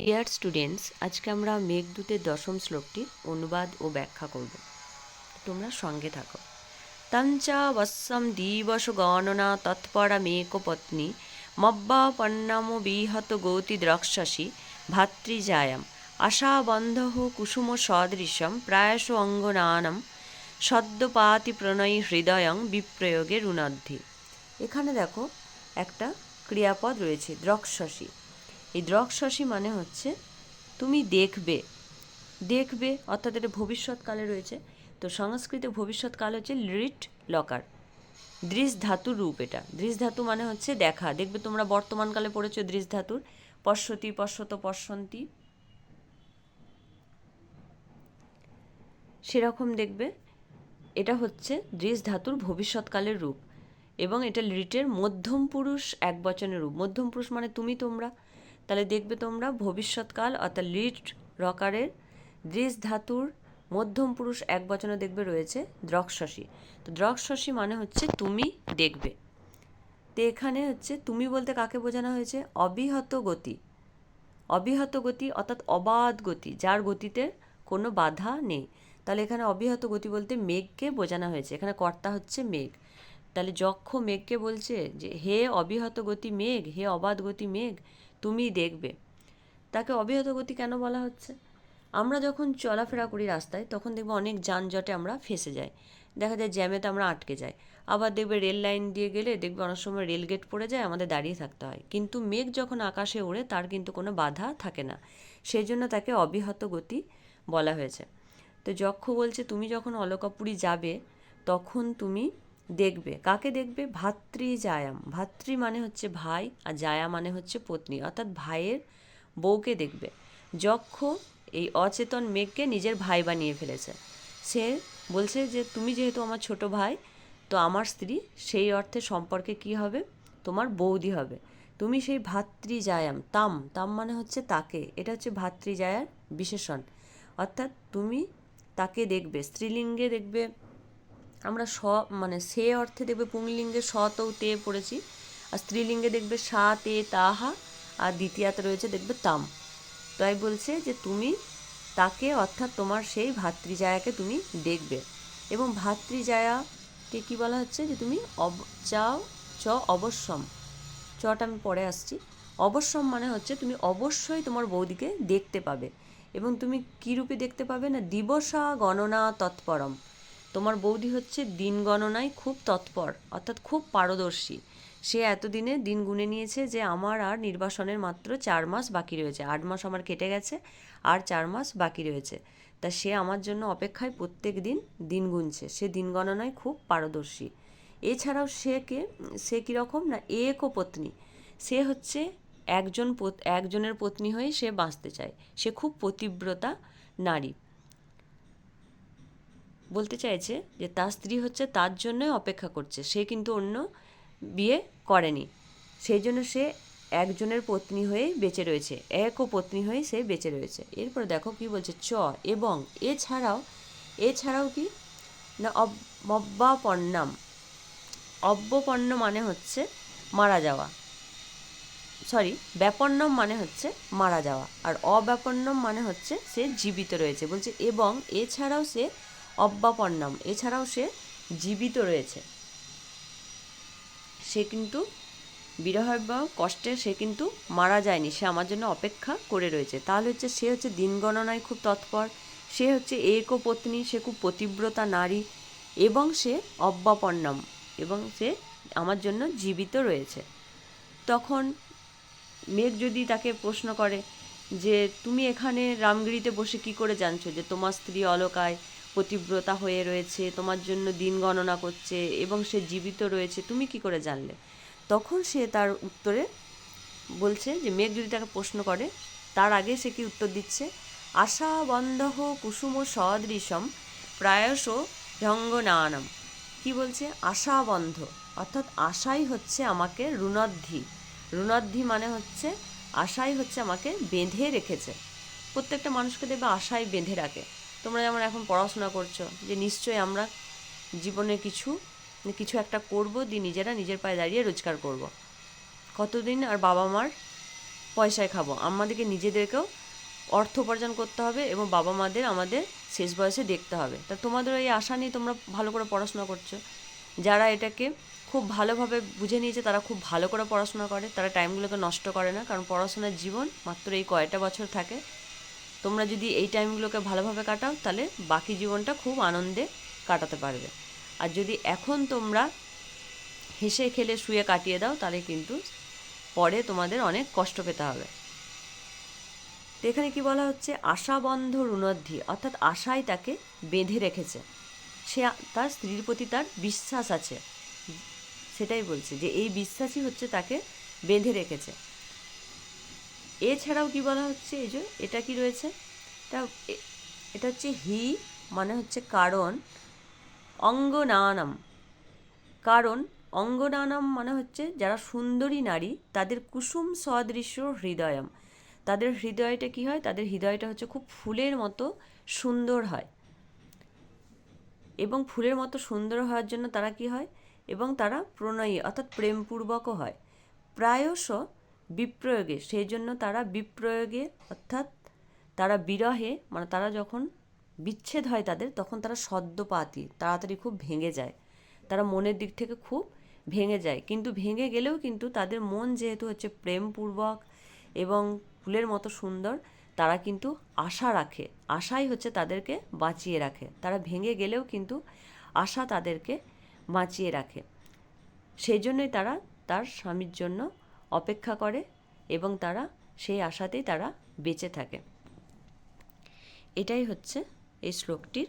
Dear students আজকে আমরা মেঘদূতের দশম শ্লোকটির অনুবাদ ও ব্যাখ্যা করব। তোমরা সঙ্গে থাকো। তঞ্চা বৎসম দিবস গণনা তৎপরা মেক পত্নী মব্বা পন্নাম বিহত গৌতি দ্রক্ষসি ভাতৃজায়াম আশাবন্ধ কুসুম সদৃশম প্রায়শ অঙ্গনানম সদ্যপাতি প্রণয়ী হৃদয়ং বিপ্রয়োগে রুণদ্ধি এখানে দেখো একটা ক্রিয়াপদ রয়েছে, দ্রক্ষসী। এই দ্রক্ষসী মানে হচ্ছে তুমি দেখবে দেখবে, অর্থাৎ এটা ভবিষ্যৎকালে রয়েছে। তো সংস্কৃতে ভবিষ্যৎকাল হচ্ছে লিট লকার দৃশ ধাতুর রূপ এটা। দৃশ ধাতু মানে হচ্ছে দেখা। দেখবে তোমরা বর্তমানকালে পড়েছো দৃশ ধাতুর। পশ্যতি, পশ্যত, পশ্যন্তি। সেরকম দেখবে, এটা হচ্ছে দৃশ ধাতুর ভবিষ্যৎকালের রূপ। এবং এটা লিটের মধ্যম পুরুষ এক বচনের রূপ। মধ্যম পুরুষ মানে তুমি, তোমরা। তাহলে দেখবে তোমরা ভবিষ্যৎকাল অর্থাৎ লিট রকারের দৃশ ধাতুর মধ্যম পুরুষ এক বচনে দেখবে রয়েছে দ্রক্ষসী তো দ্রক্ষসী মানে হচ্ছে তুমি দেখবে। তো এখানে হচ্ছে তুমি বলতে কাকে বোঝানো হয়েছে? অবিহত গতি। অবিহত গতি অর্থাৎ অবাধ গতি, যার গতিতে কোনো বাধা নেই। তাহলে এখানে অবিহত গতি বলতে মেঘকে বোঝানো হয়েছে। এখানে কর্তা হচ্ছে মেঘ। তাহলে যক্ষ মেঘকে বলছে যে, হে অবিহত গতি মেঘ, হে অবাধ গতি মেঘ তুমি দেখবে। তাকে অবিহত গতি কেন বলা হচ্ছে? আমরা যখন চলাফেরা করি রাস্তায়, তখন দেখব অনেক যানজটে আমরা ফেসে যাই। দেখা যায় জ্যামেতে আমরা আটকে যাই। আবার দেখবে রেল লাইন দিয়ে গেলে দেখবে অনেক সময় রেল গেট পড়ে যায়, আমাদের দাঁড়িয়ে থাকতে হয়। কিন্তু মেঘ যখন আকাশে ওড়ে, তার কিন্তু কোনো বাধা থাকে না। সেই জন্য তাকে অবিহত গতি বলা হয়েছে। তো যক্ষ বলছে, তুমি যখন অলকাপুরি যাবে, তখন তুমি দেখবে। কাকে দেখবে? ভাতৃ জায়াম ভাতৃ মানে হচ্ছে ভাই আর জায়া মানে হচ্ছে পত্নী। অর্থাৎ ভাইয়ের বউকে দেখবে। যক্ষ এই অচেতন মেঘকে নিজের ভাই বানিয়ে ফেলেছে। সে বলছে যে, তুমি যেহেতু আমার ছোট ভাই, তো আমার স্ত্রী, সেই অর্থে সম্পর্কে কি হবে? তোমার বৌদি হবে। তুমি সেই ভাতৃজায়াম, তাম। তাম মানে হচ্ছে তাকে। এটা হচ্ছে ভাতৃজায়ার বিশেষণ। অর্থাৎ তুমি তাকে দেখবে, স্ত্রীলিঙ্গে দেখবে আমরা স মানে সে অর্থে দেখবে পুংলিঙ্গে স তো তে পড়েছি, আর স্ত্রীলিঙ্গে দেখবে সা, তে, তাহা, আর দ্বিতীয়াতে রয়েছে দেখবে তাম। তাই বলছে যে তুমি তাকে, অর্থাৎ তোমার সেই ভাতৃজায়াকে তুমি দেখবে। এবং ভাতৃজায়াকে কী বলা হচ্ছে? যে তুমি অব, চাও, চ, অবশ্যম। চটা আমি পরে আসছি। অবশ্যম মানে হচ্ছে তুমি অবশ্যই তোমার বৌদিকে দেখতে পাবে। এবং তুমি কী রূপে দেখতে পাবে? না, দিবসা গণনা তৎপরম। তোমার বৌদি হচ্ছে দিন গণনায় খুব তৎপর, অর্থাৎ খুব পারদর্শী। সে এতদিনে দিন গুনে নিয়েছে যে আমার আর নির্বাসনের মাত্র চার মাস বাকি রয়েছে। আট মাস আমার কেটে গেছে, আর চার মাস বাকি রয়েছে। তা সে আমার জন্য অপেক্ষায় প্রত্যেক দিন দিন গুনছে। সে দিন গণনায় খুব পারদর্শী। এছাড়াও সে কে, সে কীরকম না এক পত্নী। সে হচ্ছে একজন একজনের পত্নী হয়ে সে বাঁচতে চায়। সে খুব পতিব্রতা নারী। বলতে চাইছে যে তার স্ত্রী হচ্ছে তার জন্যই অপেক্ষা করছে। সে কিন্তু অন্য বিয়ে করেনি। সেই জন্য সে একজনের পত্নী হয়ে বেঁচে রয়েছে। একও পত্নী হয়ে সে বেঁচে রয়েছে। এরপর দেখো কি বলছে চ। এবং এছাড়াও এছাড়াও কি? না অব্যাপন্নাম অব্যপন্ন মানে হচ্ছে মারা যাওয়া। সরি, ব্যাপন্নম মানে হচ্ছে মারা যাওয়া। আর অব্যাপন্নম মানে হচ্ছে সে জীবিত রয়েছে। বলছে, এবং এছাড়াও সে অব্যাপন্নম এছাড়াও সে জীবিত রয়েছে। সে কিন্তু বিরহের বা কষ্টে সে কিন্তু মারা যায়নি। সে আমার জন্য অপেক্ষা করে রয়েছে। তাহলে হচ্ছে সে হচ্ছে দিন গণনায় খুব তৎপর। সে হচ্ছে একো পত্নী, সে খুব পতিব্রতা নারী এবং সে অব্যাপন্নম এবং সে আমার জন্য জীবিত রয়েছে। তখন মেঘ যদি তাকে প্রশ্ন করে যে, তুমি এখানে রামগিরিতে বসে কি করে জানছো যে তোমার স্ত্রী অলকায় পতিব্রতা হয়ে রয়েছে, তোমার জন্য দিন গণনা করছে এবং সে জীবিত রয়েছে, তুমি কি করে জানলে? তখন সে তার উত্তরে বলছে যে, মেঘ যদি তাকে প্রশ্ন করে, তার আগে সে কি উত্তর দিচ্ছে? আশা বন্ধহ কুসুম সদৃশম প্রায়শ রঙ্গনানম কি বলছে? আশা বন্ধ অর্থাৎ আশাই হচ্ছে আমাকে রুণদ্ধি রুণদ্ধি মানে হচ্ছে, আশাই হচ্ছে আমাকে বেঁধে রেখেছে। প্রত্যেকটা মানুষকে দেখবে আশাই বেঁধে রাখে। তোমরা যেমন এখন পড়াশোনা করছ, যে নিশ্চয়ই আমরা জীবনে কিছু কিছু একটা করব, দিয়ে নিজেরা নিজের পায়ে দাঁড়িয়ে রোজগার করব। কতদিন আর বাবা মার পয়সায় খাব? আমাদেরকে নিজেদেরকেও অর্থ উপার্জন করতে হবে এবং বাবা মাদের আমাদের শেষ বয়সে দেখতে হবে। তা তোমাদের এই আশা নিয়ে তোমরা ভালো করে পড়াশোনা করছ। যারা এটাকে খুব ভালোভাবে বুঝে নিয়েছে, তারা খুব ভালো করে পড়াশোনা করে। তারা টাইমগুলোকে নষ্ট করে না, কারণ পড়াশোনার জীবন মাত্র এই কয়টা বছর থাকে তোমরা যদি এই টাইমগুলোকে ভালোভাবে কাটাও, তাহলে বাকি জীবনটা খুব আনন্দে কাটাতে পারবে। আর যদি এখন তোমরা হেসে খেলে শুয়ে কাটিয়ে দাও, তাহলে কিন্তু পরে তোমাদের অনেক কষ্ট পেতে হবে। তো এখানে কি বলা হচ্ছে? আশাবন্ধ রুণদ্ধি অর্থাৎ আশাই তাকে বেঁধে রেখেছে। সে তার স্ত্রীর প্রতি তার বিশ্বাস আছে। সেটাই বলছে যে এই বিশ্বাসই হচ্ছে তাকে বেঁধে রেখেছে। এছাড়াও কি বলা হচ্ছে এই যে, এটা কি রয়েছে? এটা এটা হচ্ছে হি মানে হচ্ছে কারণ, অঙ্গনানম। কারণ, অঙ্গনানম মানে হচ্ছে যারা সুন্দরী নারী, তাদের কুসুম সদৃশ্য হৃদয়ম। তাদের হৃদয়টা কি হয়? তাদের হৃদয়টা হচ্ছে খুব ফুলের মতো সুন্দর হয়। এবং ফুলের মতো সুন্দর হওয়ার জন্য তারা কি হয়? এবং তারা প্রণয়ী, অর্থাৎ প্রেমপূর্বকও হয়। প্রায়শ বিপ্রয়োগে সেই জন্য তারা বিপ্রয়োগে, অর্থাৎ তারা বিরহে মানে তারা যখন বিচ্ছেদ হয় তাদের, তখন তারা সদ্যপাতি, তাড়াতাড়ি খুব ভেঙে যায়। তারা মনের দিক থেকে খুব ভেঙে যায়। কিন্তু ভেঙে গেলেও কিন্তু তাদের মন যেহেতু হচ্ছে প্রেমপূর্বক এবং ফুলের মতো সুন্দর, তারা কিন্তু আশা রাখে। আশাই হচ্ছে তাদেরকে বাঁচিয়ে রাখে। তারা ভেঙে গেলেও কিন্তু আশা তাদেরকে বাঁচিয়ে রাখে। সেই জন্যই তারা তার স্বামীর জন্য অপেক্ষা করে এবং তারা সেই আশাতেই তারা বেঁচে থাকে। এটাই হচ্ছে এই শ্লোকটির